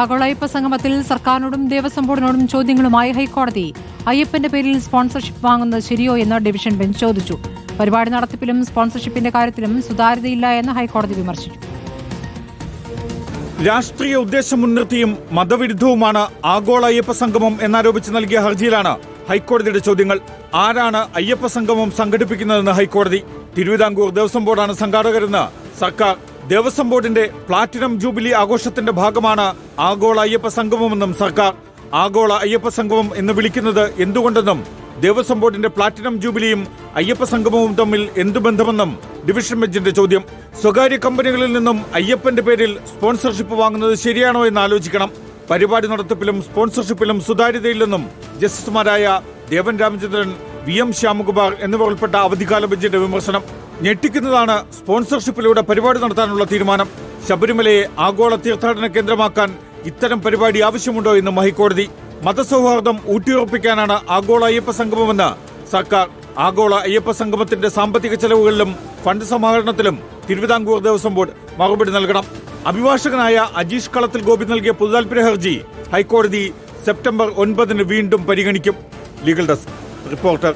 ആഗോള അയ്യപ്പ സംഗമത്തിൽ സർക്കാരിനോടും ദേവസ്വം ബോർഡിനോടും ചോദ്യങ്ങളുമായി ഹൈക്കോടതി അയ്യപ്പന്റെ പേരിൽ സ്പോൺസർഷിപ്പ് വാങ്ങുന്നത് ശരിയോ എന്ന് ഡിവിഷൻ ബെഞ്ച് ചോദിച്ചു. പരിപാടി നടത്തിപ്പിലും സ്പോൺസർഷിപ്പിന്റെ കാര്യത്തിലും സുതാര്യതയില്ല എന്ന് ഹൈക്കോടതി വിമർശിച്ചു. രാഷ്ട്രീയ ഉദ്ദേശം മുൻനിർത്തിയും മതവിരുദ്ധവുമാണ് ആഗോള അയ്യപ്പ സംഗമം എന്നാരോപിച്ച് നൽകിയ ഹർജിയിലാണ് ഹൈക്കോടതിയുടെ ചോദ്യങ്ങൾ. ആരാണ് അയ്യപ്പ സംഗമം സംഘടിപ്പിക്കുന്നതെന്ന് ഹൈക്കോടതി. തിരുവിതാംകൂർ ദേവസ്വം ബോർഡാണ് സംഘാടകരെന്ന് സർക്കാർ ദേവസ്വം ബോർഡിന്റെ പ്ലാറ്റിനം ജൂബിലി ആഘോഷത്തിന്റെ ഭാഗമാണ് ആഗോള അയ്യപ്പ സംഗമമെന്നും സർക്കാർ. ആഗോള അയ്യപ്പ സംഗമം എന്ന് വിളിക്കുന്നത് എന്തുകൊണ്ടെന്നും ദേവസ്വം ബോർഡിന്റെ പ്ലാറ്റിനം ജൂബിലിയും അയ്യപ്പ സംഗമവും തമ്മിൽ എന്തു ബന്ധമെന്നും ഡിവിഷൻ ബെഞ്ചിന്റെ ചോദ്യം. സ്വകാര്യ കമ്പനികളിൽ നിന്നും അയ്യപ്പന്റെ പേരിൽ സ്പോൺസർഷിപ്പ് വാങ്ങുന്നത് ശരിയാണോ എന്ന് ആലോചിക്കണം. പരിപാടി നടത്തിപ്പിലും സ്പോൺസർഷിപ്പിലും സുതാര്യതയില്ലെന്നും ജസ്റ്റിസുമാരായ ദേവൻ രാമചന്ദ്രൻ വി എം ശ്യാമകുമാർ എന്നിവർ ഉൾപ്പെട്ട അവധിക്കാല ബെഞ്ചിന്റെ വിമർശനം. ഞെട്ടിക്കുന്നതാണ് സ്പോൺസർഷിപ്പിലൂടെ പരിപാടി നടത്താനുള്ള തീരുമാനം. ശബരിമലയെ ആഗോള തീർത്ഥാടന കേന്ദ്രമാക്കാൻ ഇത്തരം പരിപാടി ആവശ്യമുണ്ടോ എന്നും ഹൈക്കോടതി മതസൗഹാർദ്ദം ഊട്ടിയുറപ്പിക്കാനാണ് ആഗോള അയ്യപ്പ സംഗമമെന്ന് സർക്കാർ. ആഗോള അയ്യപ്പ സംഗമത്തിന്റെ സാമ്പത്തിക ചെലവുകളിലും ഫണ്ട് സമാഹരണത്തിലും തിരുവിതാംകൂർ ദേവസ്വം ബോർഡ് മറുപടി നൽകണം. അഭിഭാഷകനായ അജീഷ് കളത്തിൽ ഗോപി നൽകിയ പൊതുതാൽപര്യ ഹർജി ഹൈക്കോടതി സെപ്റ്റംബർ ഒൻപതിന് വീണ്ടും പരിഗണിക്കും. Legal desk. റിപ്പോർട്ടർ